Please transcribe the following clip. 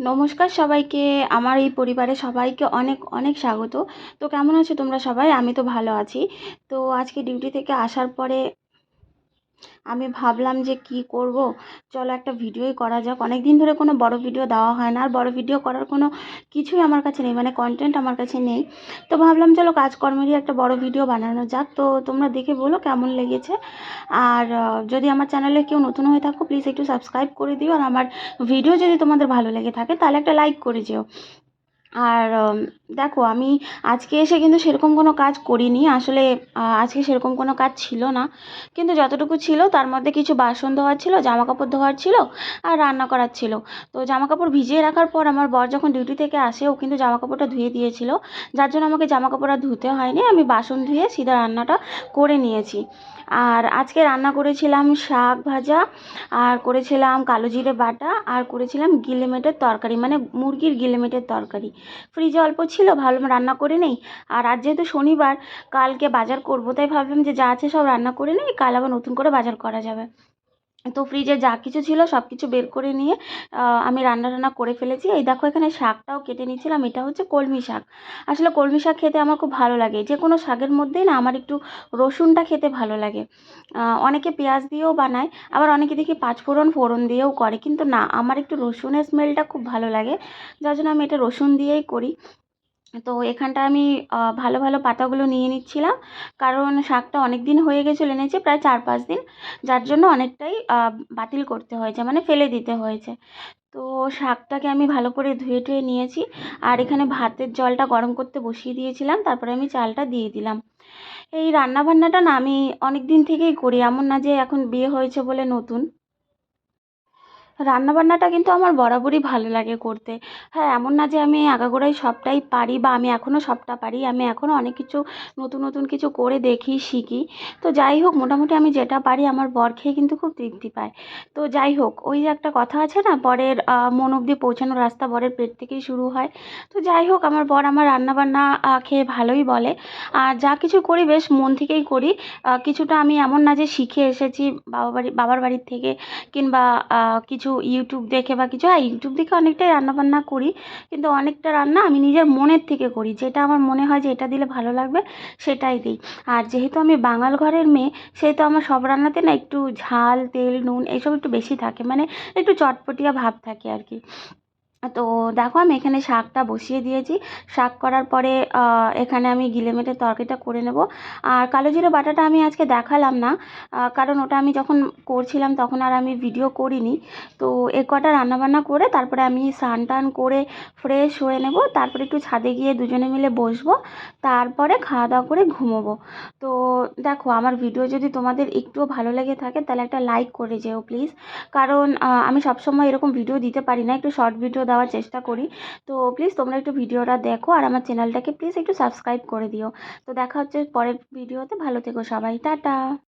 নমস্কার সবাইকে। আমার এই পরিবারে সবাইকে অনেক অনেক স্বাগত। তো কেমন আছো তোমরা সবাই? আমি তো ভালো আছি। তো আজকে ডিউটি থেকে আসার পরে আমি ভাবলাম যে কি করব। চলো একটা ভিডিওই করা যাক। অনেক দিন ধরে কোনো বড় ভিডিও দেওয়া হয় না। আর বড় ভিডিও করার কোনো কিছুই আমার কাছে নেই। মানে কন্টেন্ট আমার কাছে নেই। তো ভাবলাম চলো কাজকর্মেরই একটা বড় ভিডিও বানানো যাক। তো তোমরা দেখে বলো কেমন লেগেছে। আর যদি আমার চ্যানেলে কেউ নতুন হয়ে থাকো প্লিজ একটু সাবস্ক্রাইব করে দিও। আর আমার ভিডিও যদি তোমাদের ভালো লেগে থাকে, তাহলে একটা লাইক করে যেও। আর দেখো আমি আজকে এসে কিন্তু সেরকম কোনো কাজ করিনি। আসলে আজকে সেরকম কোনো কাজ ছিল না। কিন্তু যতটুকু ছিল, তার মধ্যে কিছু বাসন ধোয়ার ছিল জামা কাপড় ধোয়ার ছিল আর রান্না করার ছিল। তো জামা কাপড় ভিজিয়ে রাখার পর আমার বর যখন ডিউটি থেকে আসে, ও কিন্তু জামা কাপড়টা ধুয়ে দিয়েছিল। যার জন্য আমাকে জামা কাপড় আর ধুতে হয়নি। আমি বাসন ধুয়ে সিধা রান্নাটা করে নিয়েছি। আর আজকে রান্না করেছিলাম শাক ভাজা, আর করেছিলাম কালো জিরে বাটা, আর করেছিলাম গিলেমেটের তরকারি মানে মুরগির গিলেমেটের তরকারি। ফ্রিজে অল্প ছিল ভাবলাম রান্না করে নেই। আর আজ যেহেতু শনিবার, কালকে বাজার করব, তাই ভাবলাম যে যা আছে সব রান্না করে নেই, কাল আবার নতুন করে বাজার করা যাবে। তো ফ্রিজে যা কিছু ছিল সব কিছু বের করে নিয়ে আমি রান্না টান্না করে ফেলেছি। এই দেখো এখানে শাকটাও কেটে নিয়েছিলাম, এটা হচ্ছে কলমি শাক। আসলে কলমি শাক খেতে আমার খুব ভালো লাগে। যে কোনো শাকের মধ্যেই না আমার একটু রসুনটা খেতে ভালো লাগে। অনেকে পেঁয়াজ দিয়েও বানায়, আবার অনেকে দেখি পাঁচফোড়ন ফোড়ন দিয়েও করে। কিন্তু না, আমার একটু রসুনের স্মেলটা খুব ভালো লাগে। যার জন্য আমি এটা রসুন দিয়েই করি। তো এখানটা আমি ভালো ভালো পাতাগুলো নিয়ে নিচ্ছিলাম। কারণ শাকটা অনেক দিন হয়ে গেছিল এনেছে, প্রায় চার পাঁচ দিন। যার জন্য অনেকটাই বাতিল করতে হয়েছে মানে ফেলে দিতে হয়েছে। তো শাকটাকে আমি ভালো করে ধুয়ে টুয়ে নিয়েছি। আর এখানে ভাতের জলটা গরম করতে বসিয়ে দিয়েছিলাম, তারপরে আমি চালটা দিয়ে দিলাম। এই রান্না বান্নাটা না আমি অনেক দিন থেকেই করি, এমন না যে এখন বিয়ে হয়েছে বলে নতুন। রান্নাবান্নাটা কিন্তু আমার বরাবরই ভালো লাগে করতে। হ্যাঁ এমন না যে আমি আগাগোড়াই সবটাই পারি বা আমি এখনও সবটা পারি, আমি এখনও অনেক কিছু নতুন নতুন কিছু করে দেখি, শিখি। তো যাই হোক, মোটামুটি আমি যেটা পারি আমার বর খেয়ে কিন্তু খুব তৃপ্তি পায়। তো যাই হোক, ওই যে একটা কথা আছে না, বরের মন অবধি পৌঁছানোর রাস্তা বরের পেট থেকেই শুরু হয়। তো যাই হোক, আমার বর আমার রান্নাবান্না খেয়ে ভালোই বলে। আর যা কিছু করি বেশ মন থেকেই করি। কিছুটা আমি এমন না যে শিখে এসেছি বাবা বাড়ি বাবার বাড়ির থেকে কিংবা কিছু ইউটিউব দেখে বা কিছু হ্যাঁ ইউটিউব দেখে অনেকটাই রান্নাবান্না করি, কিন্তু অনেকটা রান্না আমি নিজের মনের থেকে করি। যেটা আমার মনে হয় যে এটা দিলে ভালো লাগবে, সেটাই দিই। আর যেহেতু আমি বাঙাল ঘরের মেয়ে, সেহেতু আমার সব রান্নাতে না একটু ঝাল, তেল, নুন, এইসব একটু বেশি থাকে মানে একটু চটপটিয়া ভাব থাকে আর কি। তো দেখো আমি এখানে শাকটা বসিয়ে দিয়েছি। শাক করার পরে এখানে আমি গিলে মেটে তরকারিটা করে নেব। আর কালো জিরে বাটাটা আমি আজকে দেখালাম না কারণ ওটা আমি যখন করছিলাম তখন আর আমি ভিডিও করিনি। তো এ কটা রান্নাবান্না করে তারপরে আমি স্নান টান করে ফ্রেশ হয়ে নেব। তারপরে একটু ছাদে গিয়ে দুজনে মিলে বসবো। তারপরে খাওয়া দাওয়া করে ঘুমোবো। তো দেখো, আমার ভিডিও যদি তোমাদের একটুও ভালো লেগে থাকে তাহলে একটা লাইক করে যেও প্লিজ। কারণ আমি সবসময় এরকম ভিডিও দিতে পারি না, একটু শর্ট ভিডিও দেওয়ার চেষ্টা করি। তো প্লিজ তোমরা একটু ভিডিওটা দেখো আর আমার চ্যানেলটাকে প্লিজ একটু সাবস্ক্রাইব করে দিও। তো দেখা হচ্ছে পরের ভিডিওতে। ভালো থেকো সবাই। টাটা।